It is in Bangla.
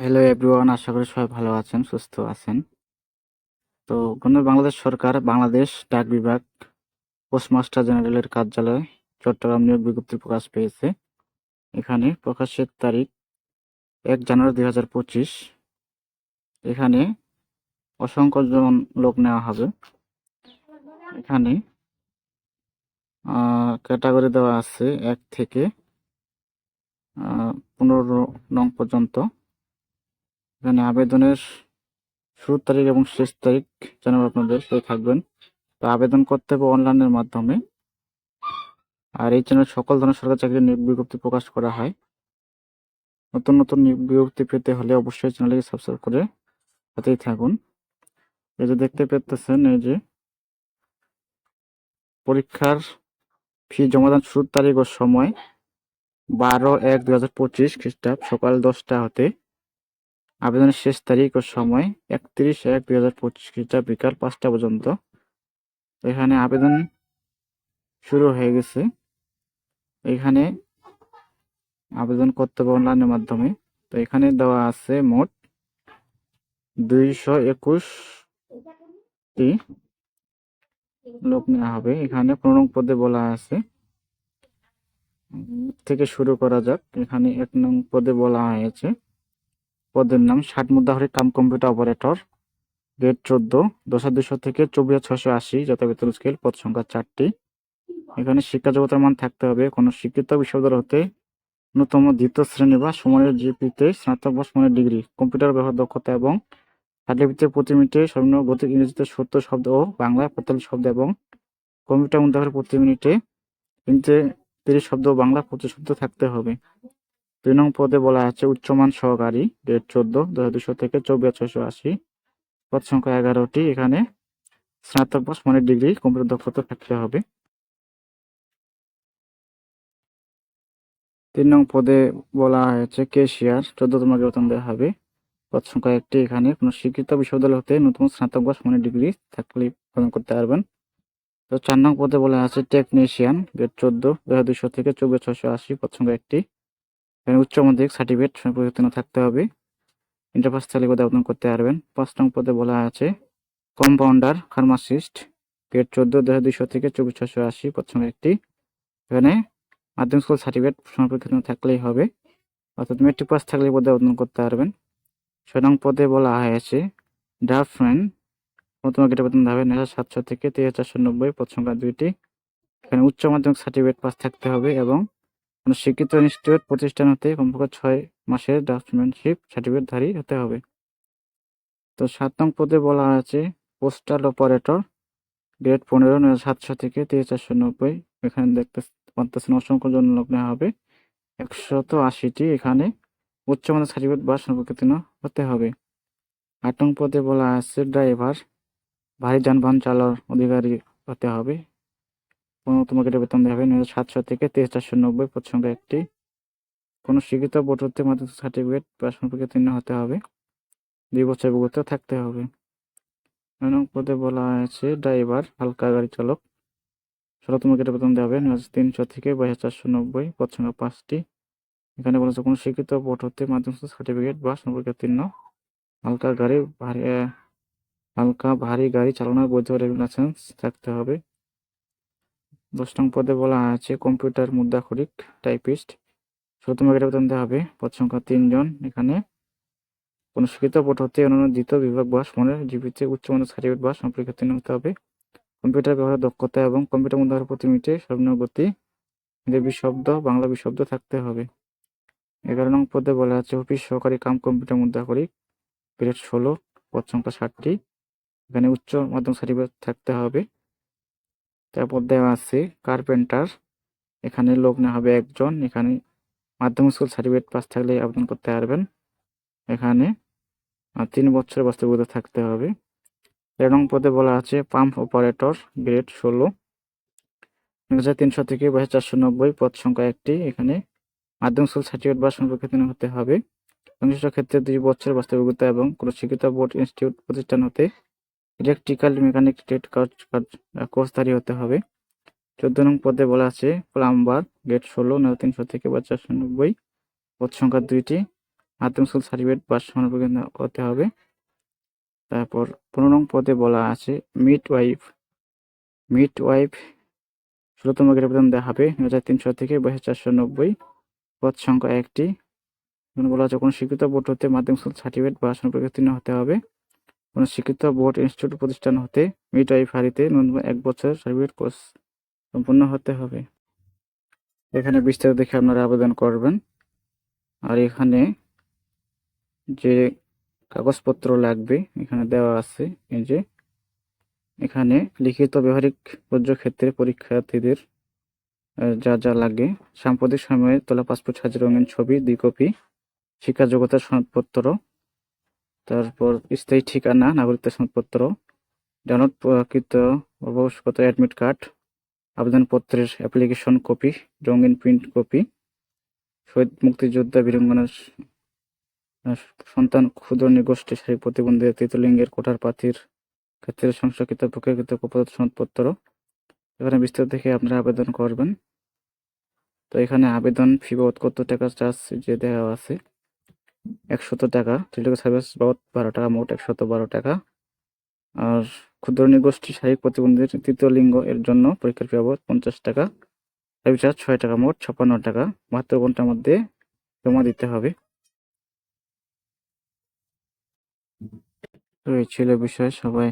হ্যালো এভরিওয়ান আশা করি সবাই ভালো আছেন, সুস্থ আছেন। তো গণ বাংলাদেশ সরকার, বাংলাদেশ ডাক বিভাগ, পোস্টমাস্টার জেনারেলের কার্যালয়, চট্টগ্রাম নিয়োগ বিজ্ঞপ্তি প্রকাশ পেয়েছে। এখানে প্রকাশের তারিখ এক জানুয়ারি দুই হাজার পঁচিশ। এখানে অসংখ্য জন লোক নেওয়া হবে। এখানে ক্যাটাগরি দেওয়া আছে এক থেকে পনেরো নং পর্যন্ত। এখানে আবেদনের শুরুর তারিখ এবং শেষ তারিখ জানাব আপনাদের সেই থাকবেন। তো আবেদন করতে হবে অনলাইনের মাধ্যমে। আর এই চ্যানেল সকল ধরনের সরকারি চাকরির নিয়োগ বিজ্ঞপ্তি প্রকাশ করা হয়। নতুন নতুন বিজ্ঞপ্তি পেতে হলে অবশ্যই চ্যানেলকে সাবস্ক্রাইব করে সাথেই থাকুন। এই যে দেখতে পেতেছেন এই যে পরীক্ষার ফি জমাদান শুরুর তারিখ ও সময় বারো এক দুই হাজার পঁচিশ খ্রিস্টাব্দ, সকাল দশটা হতে আবেদনের শেষ তারিখ ও সময় একত্রিশ এক দুই হাজার পঁচিশ খ্রিস্টাব্দ বিকাল পাঁচটা পর্যন্ত। এখানে আবেদন শুরু হয়ে গেছে। এখানে আবেদন করতে হবে অনলাইনের মাধ্যমে। তো এখানে দেওয়া আছে মোট দুইশো একুশটি লোক নেওয়া হবে। এখানে পনেরো পদে বলা আছে। থেকে শুরু করা যাক। এখানে এক নং পদে বলা হয়েছে। পদের নাম ষাট মুদ্রাহরি কাম কম্পিউটার অপারেটর। গ্রেড চোদ্দ, দশ হাজার দুশো থেকে চব্বিশ ছশো আশি যত বেতন স্কেল, পদ সংখ্যা চারটি। এখানে শিক্ষা জগতের মান থাকতে হবে। কোনো শিক্ষিত বিশ্ববিদ্যালয় হতে ন্যূনতম দ্বিতীয় শ্রেণি বা সময়ের জিপিতে স্নাতক বা সময়ের ডিগ্রি, কম্পিউটার ব্যবহার দক্ষতা এবং সার্টিফিকেটের প্রতি মিনিটে সর্বনিম্ন গতি ইংরেজিতে সত্তর শব্দ ও বাংলায় পঁয়তাল্লিশ শব্দ এবং কম্পিউটার মুদ্রার প্রতি মিনিটে হিন্দিতে তিরিশ শব্দ বাংলা পঁচিশ শব্দ থাকতে হবে। দুই নং পদে বলা আছে উচ্চমান সহকারী গ্রেড চোদ্দ দু দুশো থেকে চব্বিশ ছশো আশি। পদ সংখ্যা এগারোটি, এখানে স্নাতক বা সমানের ডিগ্রি কম্পিউটার দক্ষতা থাকতে হবে। তিন নং পদে বলা হয়েছে কেশিয়ার, চোদ্দতম বেতন দেওয়া হবে। পদ সংখ্যা একটি, এখানে কোনো শিক্ষিত বিশ্ববিদ্যালয় হতে নতুন স্নাতক বা সমানের ডিগ্রি থাকলে প্রদান করতে পারবেন। তো চার নং পদে বলা আছে টেকনিশিয়ান গ্রেড চোদ্দ দু দুশো থেকে চব্বিশ ছশো আশি, পদ সংখ্যা একটি। এখানে উচ্চ মাধ্যমিক সার্টিফিকেট পরিবর্তন থাকতে হবে। ইন্টারপাস তালিকা আবেদন করতে পারবেন। পাঁচ নং পদে বলা আছে কম্পাউন্ডার ফার্মাসিস্ট গ্রেড চোদ্দ দু হাজার দুশো থেকে চব্বিশ ছশো আশি সংখ্যা একটি। এখানে মাধ্যমিক স্কুল সার্টিফিকেট সম্পর্কিত থাকলেই হবে। অর্থাৎ মেট্রিক পাস থাকলে পদে আবেদন করতে পারবেন। ছয় নং পদে বলা হয়েছে ড্রাফটম্যান প্রথম গেটে বেতন হবে হাজার সাতশো থেকে হাজার চারশো নব্বই সংখ্যা দুইটি। এখানে উচ্চ মাধ্যমিক সার্টিফিকেট পাস থাকতে হবে এবং কোনো শিক্ষিত ইনস্টিটিউট, প্রতিষ্ঠান হতে কমপক্ষে ছয় মাসের ড্রাফটম্যানশিপ সার্টিফিকেটধারী হতে হবে। তো সাত নং পদে বলা আছে, পোস্টাল অপারেটর, গ্রেড পনেরো সাতশো থেকে হাজার চারশো নব্বই। এখানে দেখতে পাচ্ছেন অসংখ্য জন লোক নেওয়া হবে। একশত আশিটি এখানে উচ্চমানের সার্টিফিকেট বা সম্পর্কিত হতে হবে। আট নং পদে বলা আছে, ড্রাইভার, ভারী যানবাহন চালার অধিকারী হতে হবে। পনেরোতম গেটে বেতন দেওয়া হবে নয় সাতশো থেকে তেইশ চারশো নব্বই পদ একটি। কোনো শিক্ষিত বোর্ড হতে মাধ্যমিক সার্টিফিকেট বা সম্পর্কিত হতে হবে। দুই বছর অভিজ্ঞতা থাকতে হবে। নয় পদে বলা হয়েছে, ড্রাইভার, হালকা গাড়ি চালক। ষোলোতম গেটে বেতন দেওয়া হবে নয় তিনশো থেকে বাইশ চারশো নব্বই সংখ্যা পাঁচটি। এখানে বলেছে কোনো শিক্ষিত বোর্ড হতে মাধ্যমিক সার্টিফিকেট বা সম্পর্কে সম্পর্কিত হালকা গাড়ি, ভারী, হালকা, ভারী গাড়ি চালানোর বৈধ লাইসেন্স থাকতে হবে। দশ নং পদে বলা আছে, কম্পিউটার মুদ্রাক্ষরিক টাইপিস্ট। গেটে বেতন হবে, পদ সংখ্যা তিনজন এখানে কোনো শিক্ষিত বোর্ড হতে দ্বিতীয় বিভাগ বা সমানের জীবিতে উচ্চ উচ্চমানের সার্টিফিকেট বা সম্পর্কে সম্পর্কিত হতে হবে। কম্পিউটার ব্যবহারের দক্ষতা এবং কম্পিউটার মুদ্রার প্রতি মিনিটে সর্বনিম্ন গতি শব্দ বাংলা বিশব্দ থাকতে হবে। এগারো নং পদে বলা আছে, অফিস সহকারী কাম কম্পিউটার মুদ্রাক্ষরিক গ্রেড ষোলো, পদ সংখ্যা ষাটটি। এখানে উচ্চ মাধ্যমিক সার্টিফিকেট থাকতে হবে। তারপর দেওয়া আছে কার্পেন্টার এখানে লোক না হবে একজন, এখানে মাধ্যমিক স্কুল সার্টিফিকেট পাস থাকলে আবেদন করতে পারবেন। এখানে তিন বছরের বাস্তবতা থাকতে হবে। তেরো পদে বলা আছে পাম্প অপারেটর গ্রেড ষোলো। হাজার তিনশো থেকে বাইশ চারশো নব্বই পদ সংখ্যা একটি। এখানে মাধ্যমিক স্কুল সার্টিফিকেট বা সম্পর্কিত হতে হবে। সংশ্লিষ্ট ক্ষেত্রে দুই বছরের বাস্তবিকতা এবং কোনো শিক্ষিত বোর্ড ইনস্টিটিউট প্রতিষ্ঠান হতে ইলেকট্রিক্যাল মেকানিক ট্রেড কোর্সধারী হতে হবে। চোদ্দ নং পদে বলা আছে প্লাম্বার গেট ষোলো নয় তিনশো থেকে বা চারশো নব্বই, পদ সংখ্যা দুইটি, মাধ্যমিক স্কুল সার্টিফিকেট বা সমানপত্র হতে হবে। তারপর পনেরো নং পদে বলা আছে মিড ওয়াইফ মিড ওয়াইফ ষোলোতম গ্রেড বেতন দেওয়া হবে নয় হাজার তিনশো থেকে বাইশ চারশো নব্বই, পদ সংখ্যা একটি। বলা আছে, কোনো স্বীকৃত বোর্ড হতে মাধ্যমিক স্কুল সার্টিফিকেট বা উত্তীর্ণ হতে হবে। কোনো শিক্ষিত বোর্ড ইনস্টিটিউট প্রতিষ্ঠান হতে মিড ওয়াইফ হারিতে ন্যূনতম এক বছর সার্টিফিকেট কোর্স সম্পূর্ণ হতে হবে। এখানে বিস্তারিত দেখে আপনারা আবেদন করবেন। আর এখানে যে কাগজপত্র লাগবে, এখানে দেওয়া আছে, এই যে এখানে লিখিত ব্যবহারিক ক্ষেত্রে পরীক্ষার্থীদের যা যা লাগে, সাম্প্রতিক সময়ে তোলা পাসপোর্ট সাইজের রঙিন ছবি, দুই কপি, শিক্ষা যোগ্যতার সনদপত্র তারপর স্থায়ী ঠিকানা নাগরিকত্ব সনদপত্র ডাউনলোড প্রকৃত অবশ্যকত অ্যাডমিট কার্ড আবেদনপত্রের অ্যাপ্লিকেশন কপি রঙিন প্রিন্ট কপি শহীদ মুক্তিযোদ্ধা বীরাঙ্গনার আহ, সন্তান ক্ষুদ্র নিগোষ্ঠী শারীরিক প্রতিবন্ধী তৃতীয় লিঙ্গের কোঠার প্রার্থীর ক্ষেত্রে সংরক্ষিত প্রক্রিয়াকৃত কপোত সনদপত্র এখানে বিস্তারিত দেখে আপনারা আবেদন করবেন। তো এখানে আবেদন ফি কত টাকা চার্জ যে দেওয়া আছে। একশত টাকা। টেলিটক সার্ভিস বাবদ বারো টাকা, মোট একশত বারো টাকা। আর ক্ষুদ্র নিগোষ্ঠী শারীরিক প্রতিবন্ধীর তৃতীয় লিঙ্গ এর জন্য পরীক্ষার ফি বাবদ পঞ্চাশ টাকা। সার্ভিস চার্জ ছয় টাকা, মোট ছাপ্পান্ন টাকা। বাহাত্তর ঘণ্টার মধ্যে জমা দিতে হবে। তো এই ছিল বিষয় সবাই।